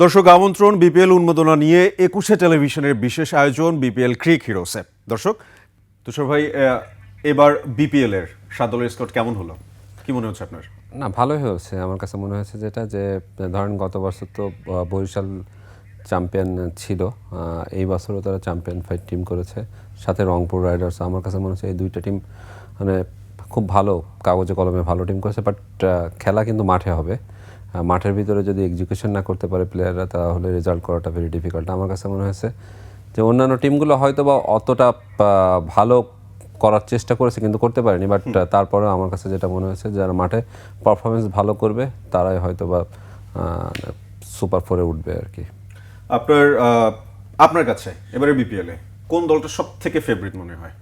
দর্শক, আমন্ত্রণ বিপিএল উন্মোদনা নিয়ে একুশে টেলিভিশনের বিশেষ আয়োজন বিপিএল ক্রিক হিরোসে। দর্শক, তুষার ভাই এবার বিপিএল এর সাত স্কট কেমন হলো? কি মনে হচ্ছে আপনার? না, ভালোই হয়েছে। আমার কাছে মনে হয়েছে যেটা, যে, ধরেন গত বছর তো বরিশাল চ্যাম্পিয়ন ছিল এই বছরও তারা চ্যাম্পিয়ন ফাইট টিম করেছে। সাথে রংপুর রাইডার্স, আমার কাছে মনে হচ্ছে এই দুইটা টিম মানে খুব ভালো, কাগজে কলমে ভালো টিম করেছে, বাট খেলা কিন্তু মাঠে হবে। মাঠের ভিতরে যদি এক্সিকিউশন না করতে পারে প্লেয়াররা তাহলে রেজাল্ট করাটা ভেরি ডিফিকাল্ট আমার কাছে মনে হয়েছে যে অন্যান্য টিমগুলো হয়তো বা অতটা ভালো করার চেষ্টা করেছে কিন্তু করতে পারেনি বাট তারপরে আমার কাছে যেটা মনে হয়েছে যারা মাঠে পারফরমেন্স ভালো করবে তারাই হয়তো বা সুপার ফোরে উঠবে আর কি। আপনার আপনার কাছে এবারে বিপিএলে কোন দলটা সব থেকে ফেভারিট মনে হয়?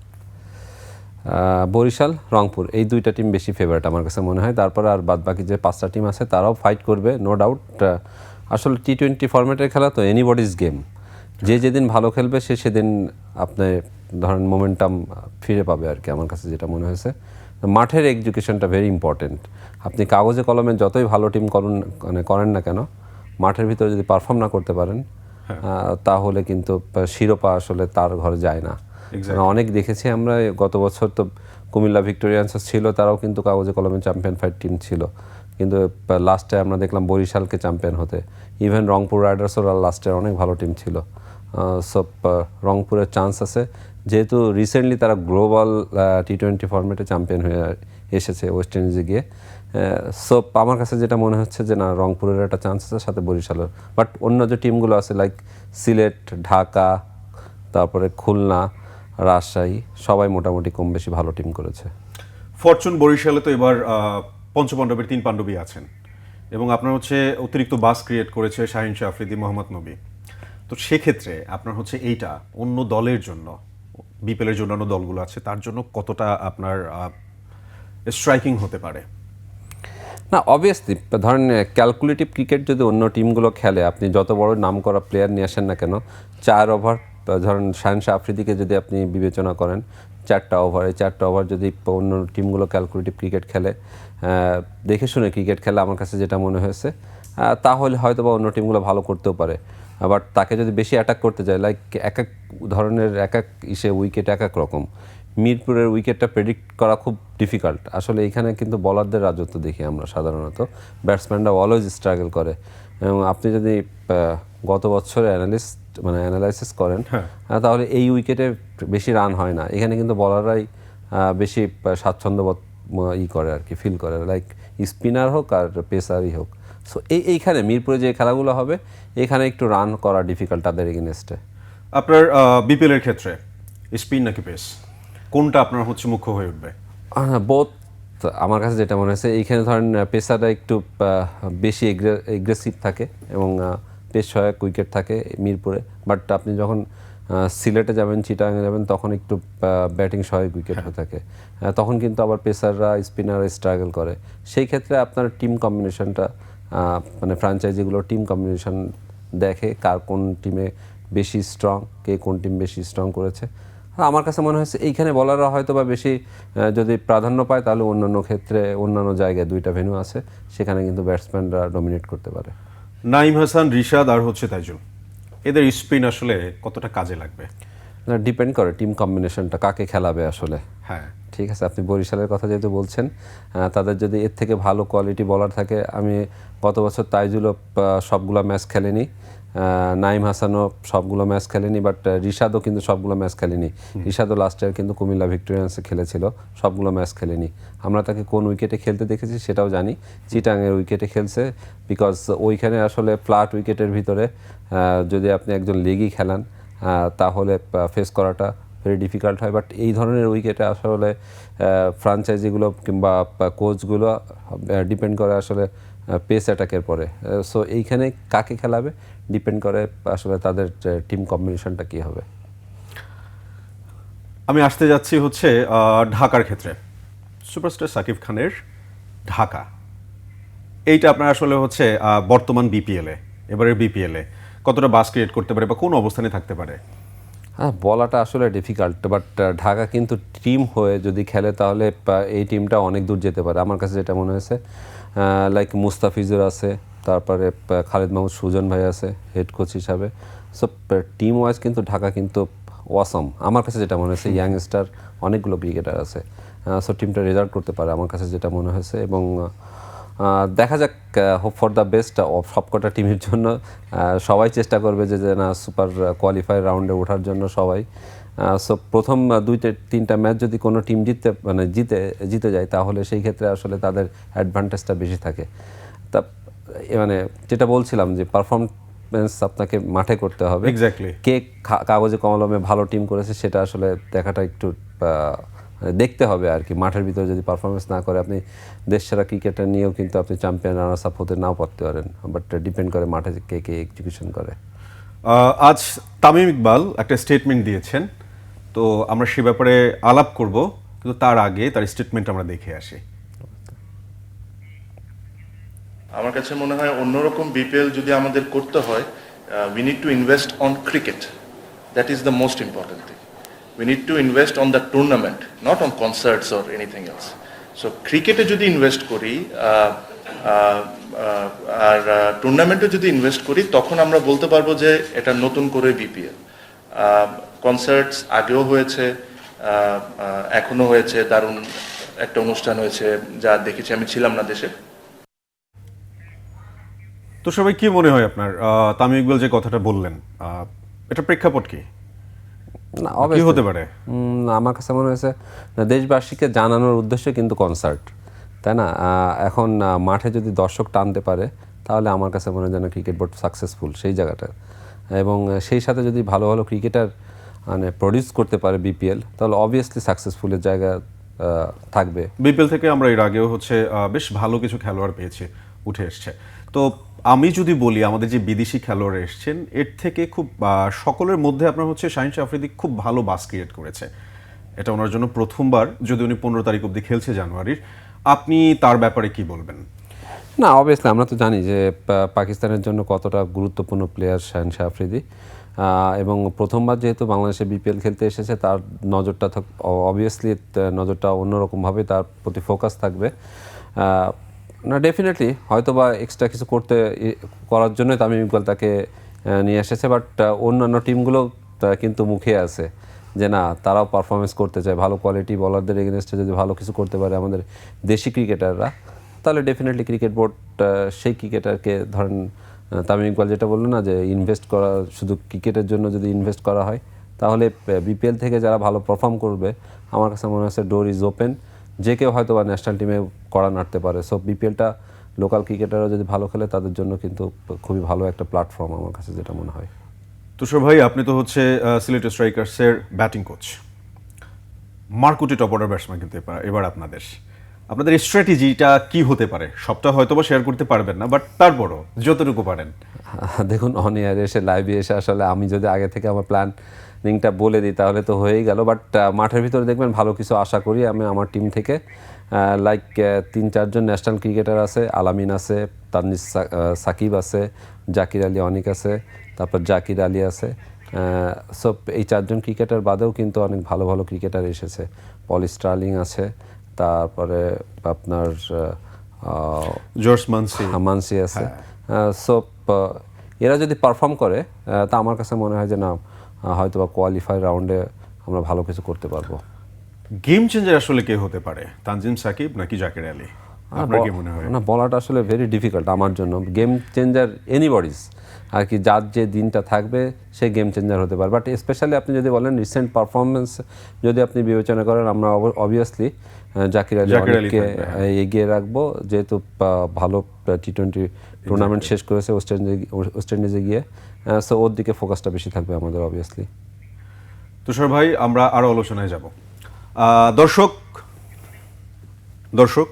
বরিশাল রংপুর এই দুইটা টিম বেশি ফেভারিট আমার কাছে মনে হয়। তারপরে আর বাদ বাকি যে পাঁচটা টিম আছে তারাও ফাইট করবে নো ডাউট আসলে টি টোয়েন্টি ফরম্যাটের খেলা তো এনিবডিজ গেম যে যেদিন ভালো খেলবে সে সেদিন আপনি ধরেন মোমেন্টাম ফিরে পাবে আর কি আমার কাছে যেটা মনে হয়েছে। মাঠের এডুকেশনটা ভেরি ইম্পর্টেন্ট আপনি কাগজে কলমে যতই ভালো টিম করুন মানে করেন না কেন মাঠের ভিতরে যদি পারফর্ম না করতে পারেন তাহলে কিন্তু শিরোপা আসলে তার ঘরে যায় না। আমরা অনেক দেখেছি আমরা, গত বছর তো কুমিল্লা ভিক্টোরিয়ান্স ছিল, তারাও কিন্তু কাগজে কলমে চ্যাম্পিয়ন ফাইট টিম ছিল। কিন্তু লাস্টে আমরা দেখলাম বরিশালকে চ্যাম্পিয়ন হতে। ইভেন রংপুর রাইডার্সও লাস্টে অনেক ভালো টিম ছিল। সব রংপুরের চান্স আছে। যেহেতু রিসেন্টলি তারা গ্লোবাল টি টোয়েন্টি ফর্মেটে চ্যাম্পিয়ন হয়ে এসেছে ওয়েস্ট ইন্ডিজে গিয়ে। সো আমার কাছে যেটা মনে হচ্ছে যে না, রংপুরের একটা চান্স আছে, সাথে বরিশালের। বাট অন্য যে টিমগুলো আছে লাইক সিলেট, ঢাকা, তারপরে খুলনা রাজশাহী সবাই মোটামুটি কম বেশি ভালো টিম করেছে। ফরচুন বরিশালে তো এবার পঞ্চপাণ্ডবের তিন পাণ্ডবী আছেন। এবং আপনার হচ্ছে অতিরিক্ত বাস ক্রিয়েট করেছে শাহিন শাহ আফ্রিদি মোহাম্মদ নবী। তো সেক্ষেত্রে আপনার হচ্ছে এইটা অন্য দলের জন্য বিপিএলের যে অন্যান্য দলগুলো আছে তার জন্য কতটা আপনার স্ট্রাইকিং হতে পারে? না অবভিয়াসলি ধরেন ক্যালকুলেটিভ ক্রিকেট যদি অন্য টিমগুলো খেলে আপনি যত বড় নাম করা প্লেয়ার নিয়ে আসেন না কেন চার ওভার ধরেন শাহানশাহ আফ্রিদিকে যদি আপনি বিবেচনা করেন, চারটা ওভার চারটা ওভার যদি অন্য টিমগুলো ক্যালকুলেটিভ ক্রিকেট খেলে দেখে শুনে ক্রিকেট খেলে আমার কাছে যেটা মনে হয়েছে তাহলে হয়তো বা অন্য টিমগুলো ভালো করতেও পারে। বাট তাকে যদি বেশি অ্যাটাক করতে যায় লাইক এক এক ধরনের এক এক ইসে উইকেট এক এক রকম। মিরপুরের উইকেটটা প্রেডিক্ট করা খুব ডিফিকাল্ট আসলে এখানে কিন্তু বলারদের রাজত্ব দেখি আমরা সাধারণত। ব্যাটসম্যানরা অলওয়েজ স্ট্রাগল করে। এবং আপনি যদি গত বছরে অ্যানালিস্ট মানে অ্যানালাইসিস করেন আহ, তাহলে এই উইকেটে বেশি রান হয় না। এখানে কিন্তু বলাররাই বেশি স্বাচ্ছন্দ্য ই করে আর কি ফিল করে। লাইক স্পিনার হোক আর পেসারই হোক। সো এই এইখানে মিরপুরে যে খেলাগুলো হবে এখানে একটু রান করা ডিফিকাল্ট তাদের এগেনস্টে আপনার বিপিএল এর ক্ষেত্রে স্পিন নাকি পেস কোনটা আপনার হচ্ছে মুখ্য হয়ে উঠবে? বোধ আমার কাছে যেটা মনে হয়েছে এইখানে ধরেন পেসারটা একটু বেশি এগ্রেসিভ থাকে এবং পেস সহায়ক উইকেট থাকে মিরপুরে। বাট আপনি যখন সিলেটে যাবেন চিটাগাঙে যাবেন তখন একটু ব্যাটিং সহায়ক উইকেট হয়ে। থাকে। তখন কিন্তু আবার পেসাররা স্পিনাররা স্ট্রাগল করে। সেই ক্ষেত্রে আপনার টিম কম্বিনেশনটা মানে ফ্র্যাঞ্চাইজিগুলো টিম কম্বিনেশন দেখে কার কোন টিমে বেশি স্ট্রং কে কোন টিম বেশি স্ট্রং করেছে। হ্যাঁ, আমার কাছে মনে হয়েছে এইখানে বলাররা হয়তো বা বেশি যদি প্রাধান্য পায় তাহলে অন্যান্য ক্ষেত্রে অন্যান্য জায়গায় দুইটা ভেন্যু আছে সেখানে কিন্তু ব্যাটসম্যানরা ডমিনেট করতে পারে। নাইম হাসান রিশাদ আর হচ্ছে তাইজুল। এদের স্পিন আসলে কতটা কাজে লাগবে? না ডিপেন্ড করে টিম কম্বিনেশনটা কাকে খেলাবে আসলে। হ্যাঁ। ঠিক আছে আপনি বরিশালের কথা যেহেতু বলছেন তাদের যদি এর থেকে ভালো কোয়ালিটি বলার থাকে আমি গত বছর তাইজুলও সবগুলো ম্যাচ খেলেনি। নাইম হাসানও সবগুলো ম্যাচ খেলেনি বাট রিশাদও কিন্তু সবগুলো ম্যাচ খেলেনি। রিশাদও লাস্ট ইয়ার কিন্তু কুমিল্লা ভিক্টোরিয়ান্সে খেলেছিল সবগুলো ম্যাচ খেলেনি। আমরা তাকে কোন উইকেটে খেলতে দেখেছি সেটাও জানি চিটাংয়ের উইকেটে খেলছে বিকজ ওইখানে আসলে ফ্ল্যাট উইকেটের ভিতরে যদি আপনি একজন লেগই খেলান তাহলে ফেস করাটা ভেরি ডিফিকাল্ট হয়। বাট এই ধরনের উইকেটে আসলে ফ্রাঞ্চাইজিগুলো কিংবা কোচগুলো ডিপেন্ড করে আসলে পেস অ্যাটাকের পরে। সো এইখানে কাকে খেলাবে? ডিপেন্ড করে আসলে তাদের টিম কম্বিনেশনটা কী হবে। আমি আসতে যাচ্ছি হচ্ছে ঢাকার ক্ষেত্রে। সুপারস্টার সাকিব খানের ঢাকা। এইটা আপনার আসলে হচ্ছে বর্তমান বিপিএলে এবারের বিপিএলে কতটা বাস ক্রিয়েট করতে পারে বা কোন অবস্থানে থাকতে পারে? হ্যাঁ বলাটা আসলে ডিফিকাল্ট বাট ঢাকা কিন্তু টিম হয়ে যদি খেলে তাহলে এই টিমটা অনেক দূর যেতে পারে। আমার কাছে যেটা মনে হয়েছে লাইক মুস্তাফিজুর আছে তারপরে খালিদ মাহমুদ সুজন ভাই আছে হেড কোচ হিসাবে। সো টিম ওয়াইজ কিন্তু ঢাকা কিন্তু ওয়াসম আমার কাছে যেটা মনে হয়েছে ইয়াংস্টার অনেকগুলো ক্রিকেটার আছে। সো টিমটা রেজাল্ট করতে পারে আমার কাছে যেটা মনে হয়েছে এবং দেখা যাক হোপ ফর দ্য বেস্ট সবকটা টিমের জন্য। সবাই চেষ্টা করবে যে যে না সুপার কোয়ালিফাই রাউন্ডে ওঠার জন্য সবাই। সো প্রথম দুইটা তিনটা ম্যাচ যদি কোনো টিম জিততে মানে জিতে জিতে যায় তাহলে সেই ক্ষেত্রে আসলে তাদের অ্যাডভান্টেজটা বেশি থাকে। তা মানে যেটা বলছিলাম যে পারফরমেন্স আপনাকে মাঠে করতে হবে। Exactly. কে কাগজে কলমে ভালো টিম করেছে সেটা আসলে দেখাটা একটু মানে দেখতে হবে আর কি। মাঠের ভিতরে যদি পারফরমেন্স না করে আপনি দেশ সেরা ক্রিকেটার নিয়েও কিন্তু আপনি চ্যাম্পিয়ন রানার্স আপ হতে নাও পারতে পারেন। বাট ডিপেন্ড করে মাঠে কে কে এক্সিকিউশন করে। আজ তামিম ইকবাল একটা স্টেটমেন্ট দিয়েছেন। তো আমরা সে ব্যাপারে আলাপ করব, কিন্তু তার আগে তার স্টেটমেন্ট আমরা দেখে আসি। আমার কাছে মনে হয় অন্যরকম বিপিএল যদি আমাদের করতে হয় we need to invest on cricket that is the most important thing we need to invest on the tournament not on concerts or anything else so ক্রিকেটে যদি ইনভেস্ট করি আর টুর্নামেন্টে যদি ইনভেস্ট করি, তখন আমরা বলতে পারব যে এটা নতুন করে বিপিএল কনসার্টস আগেও হয়েছে আহ, আহ, এখনও হয়েছে দারুণ একটা অনুষ্ঠান হয়েছে যা দেখেছি আমি ছিলাম না দেশে। তো সবাই কি মনে হয় আপনার? তামিম ইকবাল যে কথাটা বললেন এটা প্রেক্ষাপট কি? না কি হতে পারে? আমার কাছে মনে হয়েছে না, দেশবাসীকে জানানোর উদ্দেশ্য কিন্তু কনসার্ট তাই না? এখন মাঠে যদি দর্শক টানতে পারে তাহলে আমার কাছে মনে হয় যেন ক্রিকেট বোর্ড সাকসেসফুল সেই জায়গাটা। এবং সেই সাথে যদি ভালো ভালো ক্রিকেটার মানে প্রডিউস করতে পারে বিপিএল তাহলে অবভিয়াসলি সাকসেসফুলের জায়গা থাকবে। বিপিএল থেকে আমরা এর আগেও হচ্ছে বেশ ভালো কিছু খেলোয়াড় পেয়েছি উঠে এসছে। তো আমি যদি বলি আমাদের যে বিদেশি খেলোয়াড় এসছেন এর থেকে খুব সকলের মধ্যে আপনার হচ্ছে শাহিন আফ্রিদি খুব ভালো বাস ক্রিয়েট করেছে। এটা ওনার জন্য প্রথমবার যদি উনি পনেরো তারিখ অবধি খেলছে জানুয়ারির। আপনি তার ব্যাপারে কি বলবেন? না অবভিয়াসলি আমরা তো জানি যে পাকিস্তানের জন্য কতটা গুরুত্বপূর্ণ প্লেয়ার শাহিন শাহ আফ্রিদি। এবং প্রথমবার যেহেতু বাংলাদেশে বিপিএল খেলতে এসেছে, তার নজরটা অবভিয়াসলি নজরটা অন্যরকমভাবে তার প্রতি ফোকাস থাকবে। না ডেফিনেটলি হয়তো বা এক্সট্রা কিছু করতে করার জন্যই তামিম ইকবাল তাকে নিয়ে এসেছে বাট অন্যান্য টিমগুলো কিন্তু মুখে আছে যে না, তারাও পারফরমেন্স করতে চায়। ভালো কোয়ালিটি বলারদের এগেনস্টে যদি ভালো কিছু করতে পারে আমাদের দেশি ক্রিকেটাররা তাহলে ডেফিনেটলি ক্রিকেট বোর্ড সেই ক্রিকেটারকে ধরেন তামিম ইকবাল যেটা বলল না যে ইনভেস্ট করা, শুধু ক্রিকেটের জন্য যদি ইনভেস্ট করা হয়, তাহলে বিপিএল থেকে যারা ভালো পারফর্ম করবে, আমার কাছে মনে হচ্ছে ডোর ইজ ওপেন যে কেউ হয়তো বা ন্যাশনাল টিমে করা নাড়তে পারে। সো বিপিএলটা লোকাল ক্রিকেটাররা যদি ভালো খেলে, তাদের জন্য কিন্তু খুবই ভালো একটা প্ল্যাটফর্ম আমার কাছে যেটা মনে হয়। তুষার ভাই, আপনি তো হচ্ছে সিলেট স্ট্রাইকার্সের ব্যাটিং কোচ মার্কুটি টপ অর্ডার ব্যাটসম্যান কিন্তু এবার- আপনাদের। আপনাদের স্ট্র্যাটেজিটা কি হতে পারে? সবটা হয়তো বা শেয়ার করতে পারবেন না বাট তারপরও যতটুকু পারেন। দেখুন অন এয়ার এসে লাইভে এসে আসলে আমি যদি আগে থেকে আমার প্ল্যানিংটা বলে দিই, তাহলে তো হয়েই গেল বাট মাঠের ভিতরে দেখবেন ভালো কিছু আশা করি আমি আমার টিম থেকে। লাইক তিন, চারজন ন্যাশনাল ক্রিকেটার আছে আলামিন আছে তানজিস সা- সাকিব আছে জাকির আলী অনিক আছে, তারপর জাকির আলী আছে। সো এই চারজন ক্রিকেটার বাদেও কিন্তু অনেক ভালো ভালো ক্রিকেটার এসেছে। পল স্টার্লিং আছে তারপরে আপনার জর্জ মানসি মানসি আছে। সো এরা যদি পারফর্ম করে তা আমার কাছে মনে হয় যে না হয়তো বা কোয়ালিফাই রাউন্ডে আমরা ভালো কিছু করতে পারব। গেম চেঞ্জার আসলে কে হতে পারে? তানজিম সাকিব নাকি জাকির আলী? আপনার কি মনে হয়? না বলাটা আসলে ভেরি ডিফিকাল্ট আমার জন্য। গেম চেঞ্জার এনিবডিজ আর কি যার যে দিনটা থাকবে সে গেম চেঞ্জার হতে পারে। বাট স্পেশালি আপনি যদি বলেন রিসেন্ট পারফরমেন্স যদি আপনি বিবেচনা করেন আমরা অবভিয়াসলি জাকির আলী অনেককে হ্যাঁ। এগিয়ে রাখব। যেহেতু ভালো টি টোয়েন্টি টুর্নামেন্ট শেষ করেছে ওয়েস্ট ইন্ডিজে ওয়েস্ট ইন্ডিজে গিয়ে। সো ওর দিকে ফোকাসটা বেশি থাকবে আমাদের অবভিয়াসলি তুষার ভাই আমরা আরও আলোচনায় যাব। দর্শক দর্শক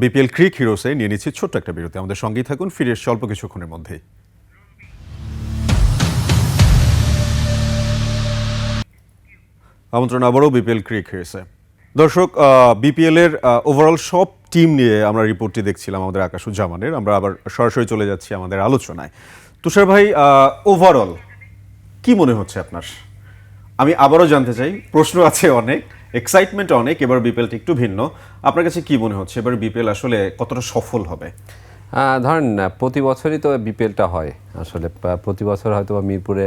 বিপিএল ক্রিক হিরোসে নিয়ে নিচ্ছি ছোট্ট একটা বিরতি। আমাদের সঙ্গেই থাকুন, ফিরে এসছি অল্প কিছুক্ষণের মধ্যেই। আমন্ত্রণ আবারও বিপিএল ক্রিক হিরোসে। দর্শক বিপিএল এর ওভারঅল সব টিম নিয়ে আমরা রিপোর্টটি দেখছিলাম আমাদের আকাশ আকাশুজ্জামানের। আমরা আবার সরাসরি চলে যাচ্ছি আমাদের আলোচনায়। তুষার ভাই ওভারঅল কি মনে হচ্ছে আপনার? আমি আবারও জানতে চাই, প্রশ্ন আছে অনেক। এক্সাইটমেন্ট অনেক এবার বিপিএলটি একটু ভিন্ন। আপনার কাছে কি মনে হচ্ছে? এবার বিপিএল আসলে কতটা সফল হবে? ধরেন প্রতি বছরই তো বিপিএলটা হয়। আসলে প্রতি বছর হয়তো মিরপুরে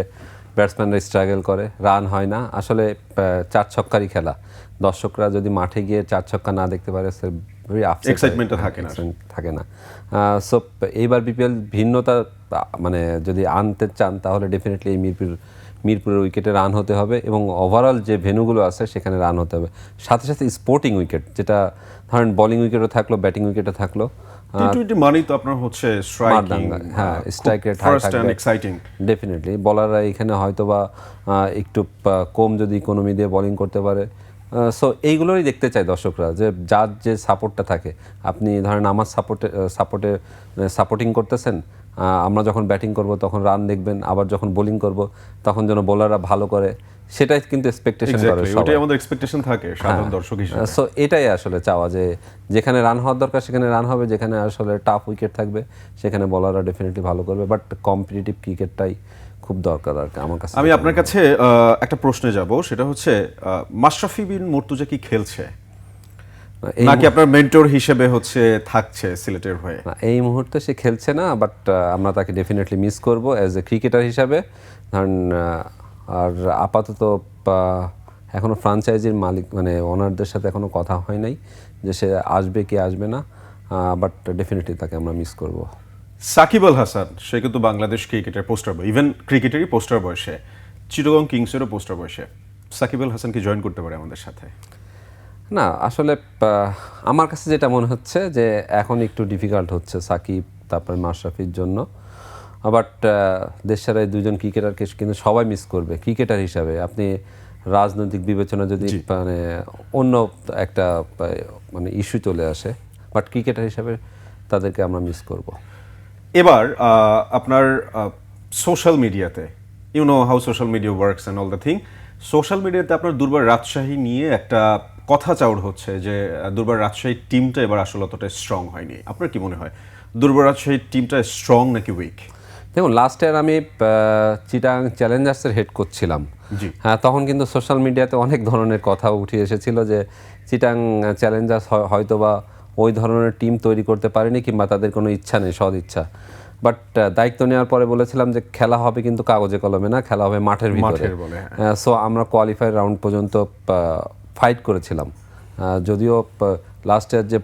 ব্যাটসম্যানরা স্ট্রাগল করে রান হয় না। আসলে চার ছক্কারই খেলা। দর্শকরা যদি মাঠে গিয়ে চার ছক্কা না দেখতে পারে ভেরি থাকে না। থাকে না। সো এইবার বিপিএল ভিন্নতা মানে যদি আনতে চান তাহলে ডেফিনেটলি এই মিরপুর মিরপুরের উইকেটে রান হতে হবে এবং ওভারঅল যে ভেনুগুলো আছে সেখানে রান হতে হবে। সাথে সাথে স্পোর্টিং উইকেট যেটা ধরেন বোলিং উইকেটও থাকল ব্যাটিং উইকেটও থাকল টি টোয়েন্টি মানেই তো আপনার হচ্ছে স্ট্রাইকিং হ্যাঁ, থাকবে। এক্সাইটিং ডেফিনেটলি বলাররা এখানে হয়তো বা আহ, একটু কম যদি ইকোনমি দিয়ে বোলিং করতে পারে। সো এইগুলোই দেখতে চাই দর্শকরা যে যার যে সাপোর্টটা থাকে। আপনি ধরেন আমার সাপোর্টে সাপোর্টে সাপোর্টিং করতেছেন আমরা যখন ব্যাটিং করব তখন রান দেখবেন আবার যখন বোলিং করব তখন যেন বোলাররা ভালো করে সেটাই কিন্তু এক্সপেকটেশন করে ওটাই আমাদের এক্সপেকটেশন থাকে সাধারণ দর্শক হিসেবে। সো এটাই আসলে চাওয়া যে যেখানে রান হওয়ার দরকার সেখানে রান হবে যেখানে আসলে টাফ উইকেট থাকবে সেখানে বলাররা ডেফিনেটলি ভালো করবে বাট কম্পিটিটিভ ক্রিকেটটাই খুব দরকার আর কি আমার কাছে আমি আপনার কাছে একটা প্রশ্নে যাব সেটা হচ্ছে মাশরাফি বিন মুর্তুজা কি খেলছে? নাকি আপনার মেন্টর হিসেবে হচ্ছে থাকছে সিলেটের হয়ে? না, এই মুহূর্তে সে খেলছে না বাট আমরা তাকে ডেফিনেটলি মিস করব অ্যাজ এ ক্রিকেটার হিসাবে। ধরেন আর আপাতত আহ, এখনও ফ্রাঞ্চাইজির মালিক মানে ওনারদের সাথে এখনও কথা হয় নাই যে সে আসবে কি আসবে না বাট ডেফিনেটলি তাকে আমরা মিস করব। সাকিব আল হাসান সে কিন্তু বাংলাদেশ ক্রিকেটের পোস্টার বয় ইভেন ক্রিকেটেরই পোস্টার বয়সে চিটগং কিংসেরও পোস্টার বয়সে সাকিব আল হাসান কি জয়েন করতে পারে আমাদের সাথে? না আসলে আমার কাছে যেটা মনে হচ্ছে যে এখন একটু ডিফিকাল্ট হচ্ছে সাকিব তারপরে মাশরাফির জন্য। বাট দেশের এই দুজন ক্রিকেটারকে কিন্তু সবাই মিস করবে ক্রিকেটার হিসাবে। আপনি রাজনৈতিক বিবেচনা যদি মানে অন্য একটা মানে ইস্যু চলে আসে বাট ক্রিকেটার হিসাবে তাদেরকে আমরা মিস করব। এবার আপনার সোশ্যাল মিডিয়াতে you know how social media works and all the thing social মিডিয়াতে আপনার দুর্বার রাজশাহী নিয়ে একটা কথা চাউর হচ্ছে যে দুর্বার রাজশাহীর টিমটা এবার আসলে অতটা স্ট্রং হয়নি। আপনার কি মনে হয়? দুর্বার রাজশাহীর টিমটা স্ট্রং নাকি উইক দেখুন লাস্ট ইয়ার আমি চিটাং চ্যালেঞ্জার্সের হেড করছিলাম। হ্যাঁ তখন কিন্তু সোশ্যাল মিডিয়াতে অনেক ধরনের কথা উঠে এসেছিল যে চিটাং চ্যালেঞ্জার্স হয়তো বা ওই ধরনের টিম তৈরি করতে পারেনি কিংবা তাদের কোনো ইচ্ছা নেই সদ ইচ্ছা। বাট দায়িত্ব নেওয়ার পরে বলেছিলাম যে খেলা হবে কিন্তু কাগজে কলমে না খেলা হবে মাঠের ভিতরে। বলে, হ্যাঁ। সো আমরা কোয়ালিফাই রাউন্ড পর্যন্ত ফাইট করেছিলাম। যদিও লাস্ট ইয়ার যে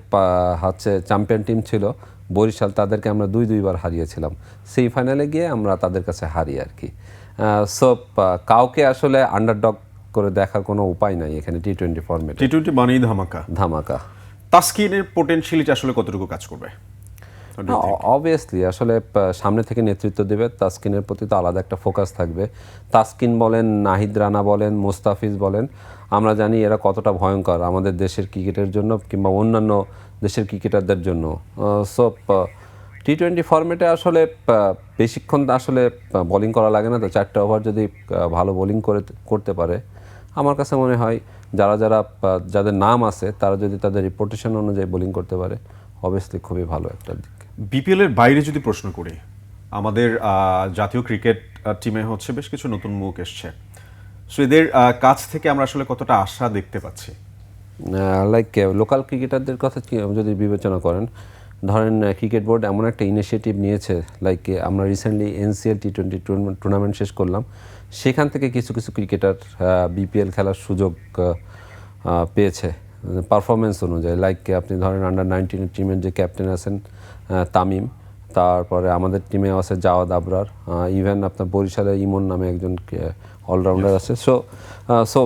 হচ্ছে চ্যাম্পিয়ন টিম ছিল বরিশাল তাদেরকে আমরা দুই দুইবার হারিয়েছিলাম। সেই ফাইনালে গিয়ে আমরা তাদের কাছে হারি আর কি। সো কাউকে আসলে আন্ডারডগ করে দেখার কোনো উপায় নাই এখানে টি টোয়েন্টি ফর্মেটে টি টোয়েন্টি মানেই ধামাকা। ধামাকা। তাস্কিনের পোটেনশিয়ালিটি আসলে কতটুকু কাজ করবে? অবভিয়াসলি আসলে সামনে থেকে নেতৃত্ব দেবে তাসকিনের প্রতি তো আলাদা একটা ফোকাস থাকবে। তাসকিন বলেন নাহিদ রানা বলেন মোস্তাফিজ বলেন আমরা জানি এরা কতটা ভয়ঙ্কর আমাদের দেশের ক্রিকেটের জন্য কিংবা অন্যান্য দেশের ক্রিকেটারদের জন্য। সো টি টোয়েন্টি ফর্মেটে আসলে বেশিক্ষণ আসলে বোলিং করা লাগে না। তো চারটে ওভার যদি ভালো বোলিং করে করতে পারে আমার কাছে মনে হয় যারা যারা যাদের নাম আছে তারা যদি তাদের রিপোর্টেশন অনুযায়ী বোলিং করতে পারে অবভিয়াসলি খুবই ভালো একটা দিক। বিপিএল এর বাইরে যদি প্রশ্ন করি আমাদের জাতীয় ক্রিকেট টিমে হচ্ছে বেশ কিছু নতুন মুখ এসছে। সো এদের কাছ থেকে আমরা আসলে কতটা আশা দেখতে পাচ্ছি? লাইক লোকাল ক্রিকেটারদের কথা যদি বিবেচনা করেন ধরেন ক্রিকেট বোর্ড এমন একটা ইনিশিয়েটিভ নিয়েছে লাইক আমরা recently NCL T twenty tournament শেষ করলাম সেখান থেকে কিছু কিছু ক্রিকেটার বিপিএল খেলার সুযোগ পেয়েছে পারফরমেন্স অনুযায়ী। লাইক আপনি ধরেন আন্ডার নাইনটিন টিমের যে ক্যাপ্টেন আছেন তামিম তারপরে আমাদের টিমে আছে জাওয়াদ আবরার ইভেন আপনার বরিশালে ইমন নামে একজন অলরাউন্ডার আছে। সো সো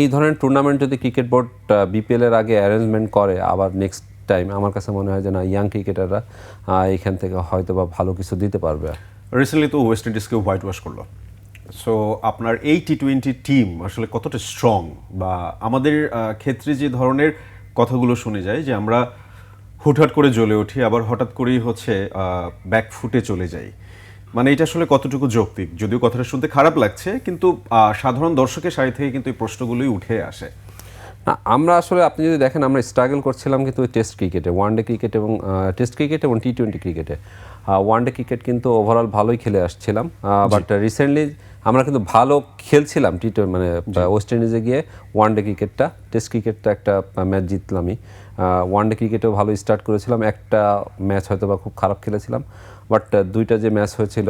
এই ধরনের টুর্নামেন্ট যদি ক্রিকেট বোর্ড বিপিএলের আগে অ্যারেঞ্জমেন্ট করে আবার নেক্সট টাইম আমার কাছে মনে হয় যে না ইয়াং ক্রিকেটাররা এখান থেকে হয়তো বা ভালো কিছু দিতে পারবে। রিসেন্টলি তো ওয়েস্ট ইন্ডিজকে হোয়াইট ওয়াশ করল। সো আপনার এই টি টোয়েন্টি টিম আসলে কতটা স্ট্রং বা আমাদের ক্ষেত্রে যে ধরনের কথাগুলো শুনে যায়, যে আমরা হুটহাট করে জ্বলে উঠি, আবার হঠাৎ করেই হচ্ছে ব্যাক ফুটে চলে যাই। মানে এটা আসলে কতটুকু যৌক্তিক? যদিও কথাটা শুনতে খারাপ লাগছে, কিন্তু সাধারণ দর্শকের সারি থেকে কিন্তু এই প্রশ্নগুলোই উঠে আসে। না আমরা আসলে আপনি যদি দেখেন আমরা স্ট্রাগল করছিলাম কিন্তু টেস্ট ক্রিকেটে ওয়ান ডে ক্রিকেট এবং টেস্ট ক্রিকেট এবং টি টোয়েন্টি ক্রিকেটে ওয়ান ডে ক্রিকেট কিন্তু ওভারঅল ভালোই খেলে আসছিলাম বাট রিসেন্টলি আমরা কিন্তু ভালো খেলছিলাম টি টোয়েন্টি মানে ওয়েস্ট ইন্ডিজে গিয়ে ওয়ান ডে ক্রিকেটটা টেস্ট ক্রিকেটটা একটা ম্যাচ জিতলামই। ওয়ান ডে ক্রিকেটেও ভালো স্টার্ট করেছিলাম একটা ম্যাচ হয়তো বা খুব খারাপ খেলেছিলাম বাট দুইটা যে ম্যাচ হয়েছিল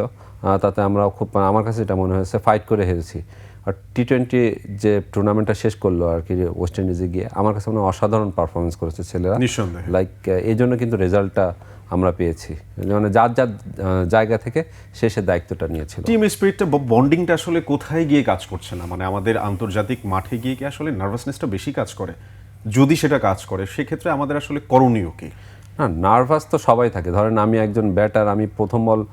তাতে আমরা খুব আমার কাছে এটা মনে হয়েছে ফাইট করে হেরেছি। আর টি টোয়েন্টি যে টুর্নামেন্টটা শেষ করল আর কি ওয়েস্ট ইন্ডিজে গিয়ে আমার কাছে মনে হয় অসাধারণ পারফরমেন্স করেছে ছেলেরা। নিঃসন্দেহে। লাইক এই জন্য কিন্তু রেজাল্টটা আমরা পেয়েছি। মানে যার যার জায়গা থেকে শেষের দায়িত্বটা নিয়েছিল। টিম স্পিরিটটা বন্ডিংটা আসলে কোথায় গিয়ে কাজ করছে না? মানে আমাদের আন্তর্জাতিক মাঠে গিয়ে কি আসলে নার্ভাসনেসটা বেশি কাজ করে? যদি সেটা কাজ করে সেক্ষেত্রে আমাদের আসলে করণীয় কি? না নার্ভাস তো সবাই থাকে। ধরেন আমি একজন ব্যাটার আমি প্রথম বল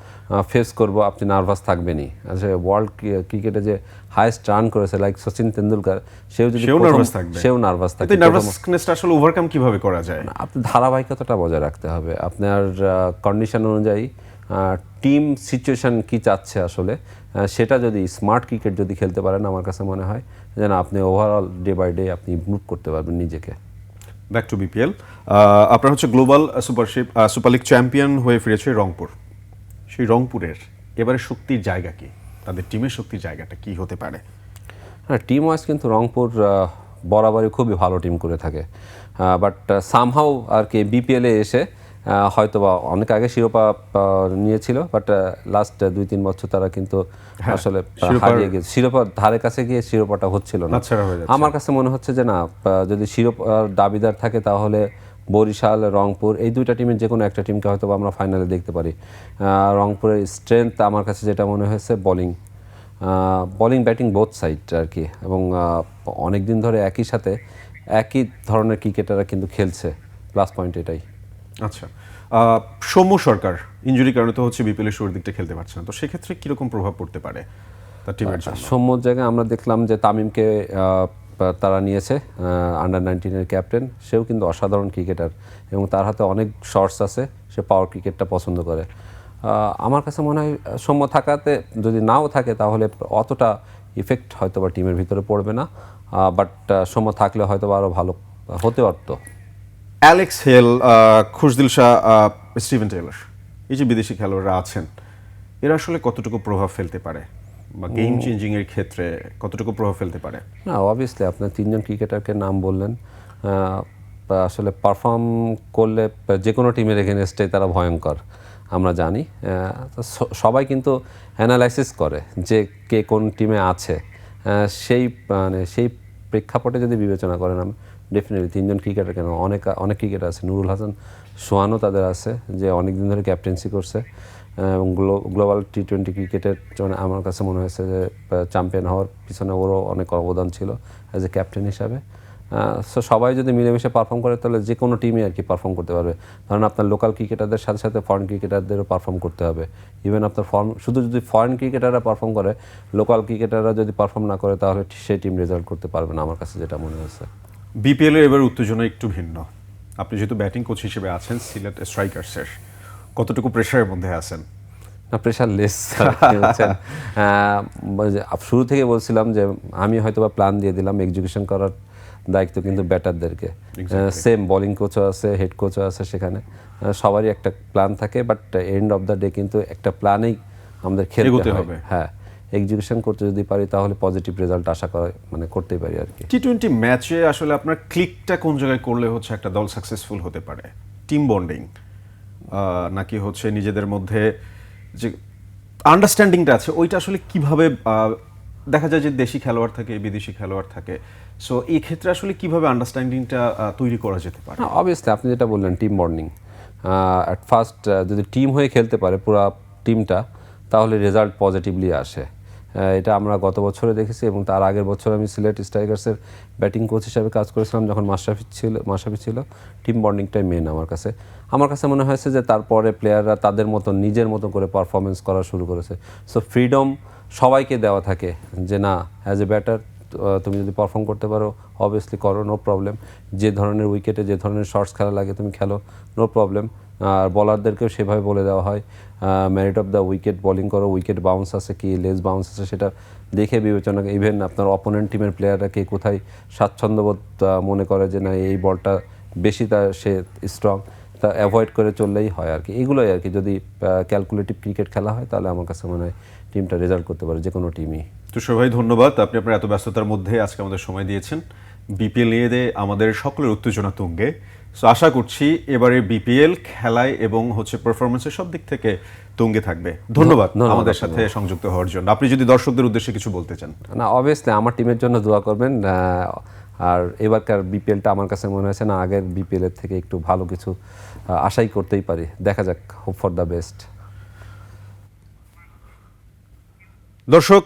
ফেস করব আপনি নার্ভাস থাকবেনই। আচ্ছা ওয়ার্ল্ড ক্রিকেটে যে হাইস্ট রান করেছে লাইক সচিন তেন্ডুলকার সেও যদি সেও প্রথম- থাকবে। সেও নার্ভাস থাকে। নার্ভাসনেসটা আসলে ওভারকাম কীভাবে করা যায়? না আপনি ধারাবাহিকতাটা বজায় রাখতে হবে। আপনার কন্ডিশন অনুযায়ী টিম সিচুয়েশন কি চাচ্ছে আসলে সেটা যদি স্মার্ট ক্রিকেট যদি খেলতে পারেন আমার কাছে মনে হয় যেন আপনি ওভারঅল ডে বাই ডে আপনি ইমপ্রুভ করতে পারবেন নিজেকে। ব্যাক টু বিপিএল আপনার হচ্ছে গ্লোবাল সুপারশিপ সুপার লিগ চ্যাম্পিয়ন হয়ে ফিরেছে রংপুর। সেই রংপুরের এবারে শক্তির জায়গা কি? তাদের টিমের শক্তির জায়গাটা কি হতে পারে? হ্যাঁ টিম ওয়াইজ কিন্তু রংপুর বরাবরই খুবই ভালো টিম করে থাকে। বাট সামহাও আর কি বিপিএলে এসে হয়তো বা অনেক আগে শিরোপা নিয়েছিল বাট লাস্ট দুই তিন বছর তারা কিন্তু আসলে হ্যাঁ, শিরোপার- হারিয়ে গেছে শিরোপার ধারে কাছে গিয়ে শিরোপাটা হচ্ছিল না। আমার কাছে মনে হচ্ছে যে না যদি শিরোপার দাবিদার থাকে তাহলে বরিশাল রংপুর এই দুইটা টিমের যে কোনো একটা টিমকে হয়তো আমরা ফাইনালে দেখতে পারি। রংপুরের স্ট্রেংথ আমার কাছে যেটা মনে হয়েছে bowling bowling batting both side আর কি। এবং অনেক দিন ধরে একই সাথে একই ধরনের ক্রিকেটাররা কিন্তু খেলছে। প্লাস পয়েন্ট এটাই। আচ্ছা। সৌম্য সরকার ইঞ্জুরি কারণে তো হচ্ছে বিপিএল এর শুরুর দিকটা খেলতে পারছে না। তো সেক্ষেত্রে কীরকম প্রভাব পড়তে পারে তার টিমের জন্য? সৌম্যর জায়গায় আমরা দেখলাম যে তামিমকে তারা নিয়েছে আন্ডার নাইনটিনের ক্যাপ্টেন সেও কিন্তু অসাধারণ ক্রিকেটার এবং তার হাতে অনেক শর্টস আছে সে পাওয়ার ক্রিকেটটা পছন্দ করে। আমার কাছে মনে হয় সৌম্য থাকাতে যদি নাও থাকে তাহলে অতটা ইফেক্ট হয়তো বা টিমের ভিতরে পড়বে না। বাট সৌম্য থাকলে হয়তো বা আরও ভালো হতে পারতো। Alex Hales Khushdil Shah Steven Taylor এই যে বিদেশি খেলোয়াড়রা আছেন এরা আসলে কতটুকু প্রভাব ফেলতে পারে? বা গেম চেঞ্জিং এর ক্ষেত্রে কতটুকু প্রভাব ফেলতে পারে? না অবভিয়াসলি আপনার তিনজন ক্রিকেটারকে নাম বললেন আসলে পারফর্ম করলে যে কোনো টিমের এগেনস্টে তারা ভয়ঙ্কর আমরা জানি। সবাই কিন্তু অ্যানালাইসিস করে যে কে কোন টিমে আছে। সেই মানে সেই প্রেক্ষাপটে যদি বিবেচনা করেন আমি ডেফিনেটলি তিনজন ক্রিকেটার কেন? অনেক অনেক ক্রিকেটার আছে। নুরুল হাসান, সোহানও তাদের আছে, যে অনেক দিন ধরে ক্যাপ্টেন্সি করছে। এবং গ্লোবাল টি টোয়েন্টি ক্রিকেটের আমার কাছে মনে হয়েছে যে চ্যাম্পিয়ন হওয়ার পিছনে ওরও অনেক অবদান ছিল অ্যাজ এ ক্যাপ্টেন হিসাবে। সো সবাই যদি মিলেমিশে পারফর্ম করে, তাহলে যে কোনো টিমই আর কি পারফর্ম করতে পারবে। ধরেন আপনার লোকাল ক্রিকেটারদের সাথে সাথে ফরেন ক্রিকেটারদেরও পারফর্ম করতে হবে। ইভেন আপনার ফরেন শুধু যদি ফরেন ক্রিকেটাররা পারফর্ম করে লোকাল ক্রিকেটাররা যদি পারফর্ম না করে, তাহলে সেই টিম রেজাল্ট করতে পারবে না, আমার কাছে যেটা মনে হয়েছে। বিপিএল এর এবার উত্তেজনা একটু ভিন্ন। আপনি যেহেতু ব্যাটিং কোচ হিসেবে আছেন সিলেট স্ট্রাইকার্সের কতটুকু প্রেশারের মধ্যে আছেন? না প্রেশার লেস শুরু থেকে বলছিলাম যে আমি হয়তো বা প্ল্যান দিয়ে দিলাম এক্সিকিউশন করার দায়িত্ব কিন্তু ব্যাটারদেরকে। সেম বোলিং কোচও আছে হেড কোচও আছে সেখানে। সবারই একটা প্ল্যান থাকে but end of the day কিন্তু একটা প্ল্যানেই আমাদের খেলতে হবে হবে। হ্যাঁ। এক্সিকিউশন করতে যদি পারি তাহলে পজিটিভ রেজাল্ট আশা করা মানে করতেই পারি আর কি। টি টোয়েন্টি ম্যাচে আসলে আপনার ক্লিকটা কোন জায়গায় করলে হচ্ছে একটা দল সাকসেসফুল হতে পারে? টিম বন্ডিং নাকি হচ্ছে নিজেদের মধ্যে যে আন্ডারস্ট্যান্ডিংটা আছে ওইটা আসলে কীভাবে দেখা যায় যে দেশি খেলোয়াড় থাকে বিদেশি খেলোয়াড় থাকে। সো এই ক্ষেত্রে আসলে কীভাবে আন্ডারস্ট্যান্ডিংটা তৈরি করা যেতে পারে? হ্যাঁ অবভিয়াসলি আপনি যেটা বললেন টিম বন্ডিং অ্যাট ফার্স্ট যদি টিম হয়ে খেলতে পারে পুরো টিমটা তাহলে রেজাল্ট পজিটিভলি আসে। এটা আমরা গত বছরে দেখেছি এবং তার আগের বছর আমি সিলেট স্ট্রাইকার্সের ব্যাটিং কোচ হিসাবে কাজ করেছিলাম যখন মাশরাফি ছিল মাশরাফি ছিল। টিম বন্ডিংটাই মেন আমার কাছে। আমার কাছে মনে হয়েছে যে তারপরে প্লেয়াররা তাদের মতো নিজের মতো করে পারফরমেন্স করা শুরু করেছে। সো ফ্রিডম সবাইকে দেওয়া থাকে যে না অ্যাজ এ ব্যাটার তুমি যদি পারফর্ম করতে পারো অবভিয়াসলি করো নো প্রবলেম যে ধরনের উইকেটে যে ধরনের শর্টস খেলা লাগে, তুমি খেলো নো প্রবলেম আর বলারদেরকেও সেভাবে বলে দেওয়া হয় merit of the wicket bowling করো উইকেট বাউন্স আছে কি লেস বাউন্স আছে সেটা দেখে বিবেচনা ইভেন আপনার অপোনেন্ট টিমের প্লেয়াররা কে কোথায় স্বাচ্ছন্দ্যবোধ মনে করে যে না, এই বলটা বেশি তার সে স্ট্রং তা অ্যাভয়েড করে চললেই হয় আর কি। এগুলোই আর কি। যদি ক্যালকুলেটিভ ক্রিকেট খেলা হয়, তাহলে আমার কাছে মনে হয় টিমটা রেজাল্ট করতে পারে যে কোনো টিমই তুষার ভাই ধন্যবাদ। আপনি আপনার এত ব্যস্ততার মধ্যে আজকে আমাদের সময় দিয়েছেন। বিপিএল নিয়ে দে আমাদের সকলের উত্তেজনা তুঙ্গে। সো আশা করছি এবারে বিপিএল খেলায় এবং হচ্ছে পারফরমেন্সের সব দিক থেকে তুঙ্গে থাকবে। ধন্যবাদ আমাদের সাথে সংযুক্ত হওয়ার জন্য। আপনি যদি দর্শকদের উদ্দেশ্যে কিছু বলতে চান। না অবভিয়াসলি আমার টিমের জন্য দোয়া করবেন। আর এবারকার বিপিএলটা আমার কাছে মনে হয়েছে না আগের বিপিএল এর থেকে একটু ভালো কিছু আশাই করতেই পারি। দেখা যাক হোপ ফর দ্য বেস্ট দর্শক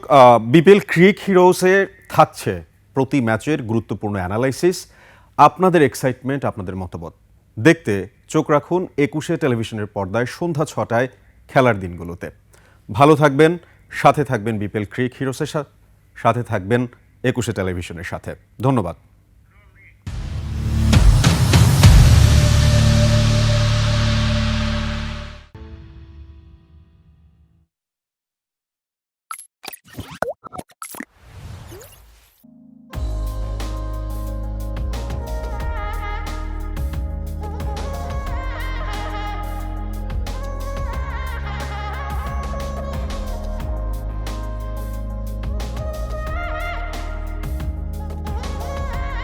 বিপিএল ক্রিক হিরোসে থাকছে। প্রতি ম্যাচের গুরুত্বপূর্ণ অ্যানালাইসিস, আপনাদের এক্সাইটমেন্ট, আপনাদের মতামত। দেখতে চোখ রাখুন একুশে টেলিভিশনের পর্দায় সন্ধ্যা ছটায় খেলার দিনগুলোতে। ভালো থাকবেন, সাথে থাকবেন বিপিএল ক্রিক হিরোসের সাথে থাকবেন একুশে টেলিভিশনের সাথে। ধন্যবাদ।